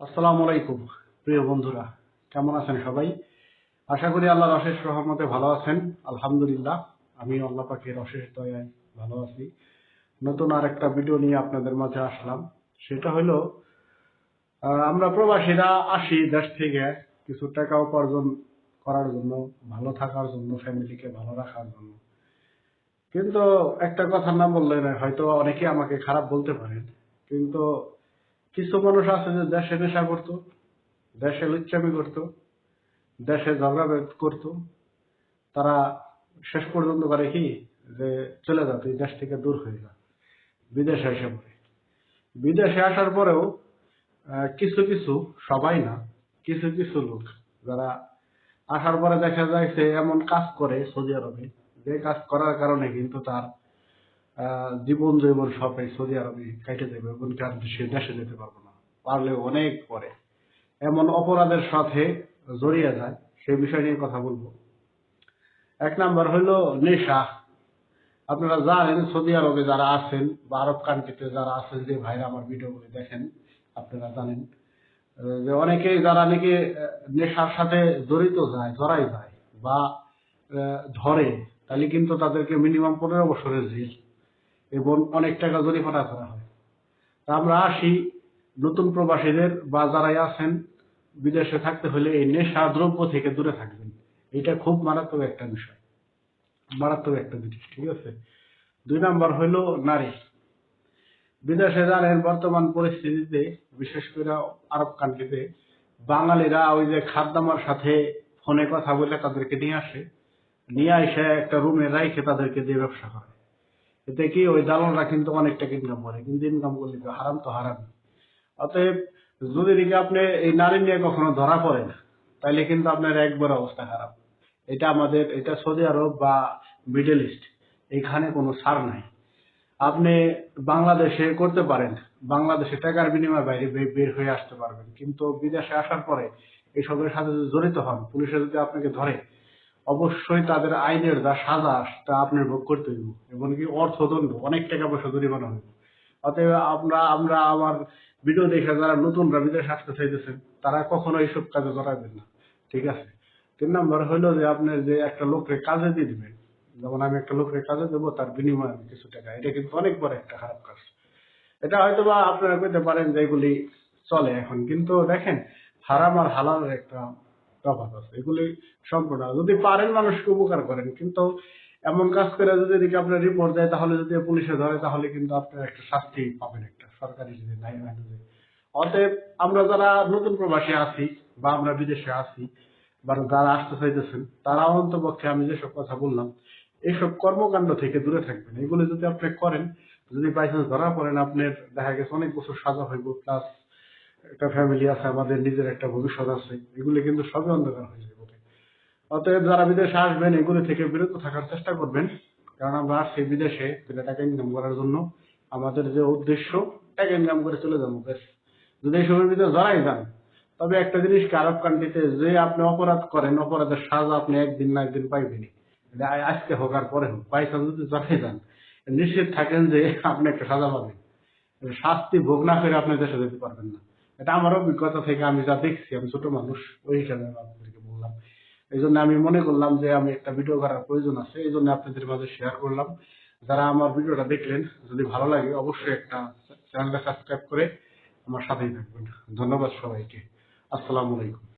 আসসালামু আলাইকুম, প্রিয় বন্ধুরা। কেমন আছেন সবাই? আশা করি আল্লাহর অশেষ রহমতে ভালো আছেন। আলহামদুলিল্লাহ আমি আল্লাহ পাকের অশেষ দয়ায় ভালো আছি। নতুন আর একটা ভিডিও নিয়ে আপনাদের মাঝে আসলাম। সেটা হলো আমরা প্রবাসীরা আসি দেশ থেকে কিছু টাকা উপার্জন করার জন্য, ভালো থাকার জন্য ফ্যামিলিকে ভালো রাখার জন্য। কিন্তু একটা কথা না বললে হয়তো অনেকে আমাকে খারাপ বলতে পারেন। কিন্তু কিছু মানুষ আছে যে দেশে নেশা করতো, দেশে লুচ্চামি করতো, দেশে ঝগড়া করতো। তারা শেষ পর্যন্ত করে কি? যে চলে যা, তুই দেশ থেকে দূর হয়ে যা, বিদেশে এসে পড়ে। বিদেশে আসার পরেও কিছু কিছু, সবাই না, কিছু কিছু লোক যারা আসার পরে দেখা যায় সে এমন কাজ করে সৌদি আরবে। যে কাজ করার কারণে কিন্তু তার জীবন জীবন সব এই সৌদি আরবে কেটে দেবে এবং তার সে দেশে যেতে পারব না। পারলে অনেক পরে। এমন অপরাধের সাথে জড়িয়ে যায় সেই বিষয় নিয়ে কথা বলব। এক নাম্বার হলো নেশা। আপনারা জানেন, সৌদি আরবে যারা আছেন বা আরব কান্ট্রিতে যারা আছেন, যে ভাইরা আমার ভিডিওগুলি দেখেন, আপনারা জানেন যে অনেকেই যারা নাকি নেশার সাথে জড়িত যায়, জড়াই যায় বা ধরে, তাহলে কিন্তু তাদেরকে মিনিমাম পনেরো বছরের জেল এবং অনেক টাকা জরিমানা করা হয়। তা আমরা আসি নতুন প্রবাসীদের বা যারাই আছেন, বিদেশে থাকতে হলে এই নেশা দ্রব্য থেকে দূরে থাকবেন। এটা খুব মারাত্মক একটা বিষয়। মারাত্মক একটা জিনিস, ঠিক আছে? দুই নাম্বার হইল নারী। বিদেশে জানেন বর্তমান পরিস্থিতিতে, বিশেষ করে আরব কান্ট্রিতে বাঙালিরা ওই যে খাদ্দামার সাথে ফোনে কথা বলে তাদেরকে নিয়ে আসে। নিয়ে এসে একটা রুমে রাইখে তাদেরকে দিয়ে ব্যবসা করে। এতে কি ওই দালালরা কিন্তু অনেক টাকা ইনকাম করে, কিন্তু ইনকাম করলে হারাম তো হারাম অতএব যদি দেখি আপনি এই নারী নিয়ে কখনো ধরা পড়ে না, তাইলে কিন্তু আপনার একবার অবস্থা খারাপ। এটা আমাদের, এটা সৌদি আরব বা মিডল ইস্ট, এখানে কোনো ছাড় নাই। আপনি বাংলাদেশে করতে পারেন, বাংলাদেশে টাকার বিনিময়ে বাইরে বের হয়ে আসতে পারবেন। কিন্তু বিদেশে আসার পরে এসবের সাথে যদি জড়িত হন, পুলিশে যদি আপনাকে ধরে অবশ্যই তাদের আইনের যা সাজা তা আপনার ভোগ করতে হইব। এমনকি অর্থদণ্ড, অনেক টাকা পয়সা জরিমানা হইব। অতএব আমরা আমরা আমার ভিডিও দেখে যারা নতুনরা বিদেশে আসতে চাইতেছেন, তারা কখনো এইসব কাজে জড়াবেন না। ঠিক আছে? তিন নম্বর হলো যে আপনি যে একটা লোককে কাজে দিয়ে দিবেন, যেমন আমি একটা লোকের কাজে দেবো, তার বিনিময়ে আমি কিছু টাকা। এটা কিন্তু অনেক বড় একটা খারাপ কাজ। এটা হয়তো বা আপনারা কইতে পারেন যে এগুলি চলে এখন। কিন্তু দেখেন, হারাম আর হালালের একটা তফাৎ আছে। এগুলি সম্পূর্ণ যদি পারেন মানুষকে উপকার করেন, কিন্তু এমন কাজ করে যদি এদিকে আপনার রিপোর্ট দেয়, তাহলে যদি পুলিশে ধরে, তাহলে কিন্তু আপনার একটা শাস্তি পাবেন একটা। সরকারি যদি নাই আইনে। অতএব আমরা যারা নতুন প্রবাসী আছি, বা আমরা বিদেশে আছি, বা যারা আসতে চাইতেছেন, তারা অন্তপক্ষে আমি যেসব কথা বললাম এইসব কর্মকাণ্ড থেকে দূরে থাকবেন। এগুলো যদি আপনি করেন, যদি বাইচান্স ধরা পড়েন, আপনার দেখা গেছে অনেক বছর সাজা হইব প্লাস একটা ফ্যামিলি আছে, আমাদের নিজের একটা ভবিষ্যৎ আছে, এগুলো কিন্তু সবই অন্ধকার হয়ে যাবে অতএব যারা বিদেশে আসবেন, এগুলো থেকে বিরত থাকার চেষ্টা করবেন, কারণ আমরা আসছি বিদেশে টাকা ইনকাম করার জন্য। আমাদের যে উদ্দেশ্য টাকা ইনকাম করে চলে যাব, ব্যাস। যদি এই সময়ের ভিতরে জড়াই যান, তবে একটা জিনিস কি, আরব কান্ট্রিতে যে আপনি অপরাধ করেন, অপরাধের সাজা আপনি একদিন না একদিন পাইবেনই। এটা আজকে হোক আর পরে হোক বাইসান যদি জড়াই যান, নিশ্চিত থাকেন যে আপনি একটা সাজা পাবেন। শাস্তি ভোগ না করে আপনি দেশে যেতে পারবেন না। এটা আমার অভিজ্ঞতা থেকে আমি যা দেখছি, আমি ছোট মানুষ, ওই হিসাবে আপনাদেরকে বললাম। এই জন্য আমি মনে করলাম যে আমি একটা ভিডিও করার প্রয়োজন আছে, এই জন্য আপনাদের মাঝে শেয়ার করলাম। যারা আমার ভিডিওটা দেখলেন, যদি ভালো লাগে, অবশ্যই একটা চ্যানেলটা সাবস্ক্রাইব করে আমার সাথেই থাকবেন। ধন্যবাদ সবাইকে। আসসালামু আলাইকুম।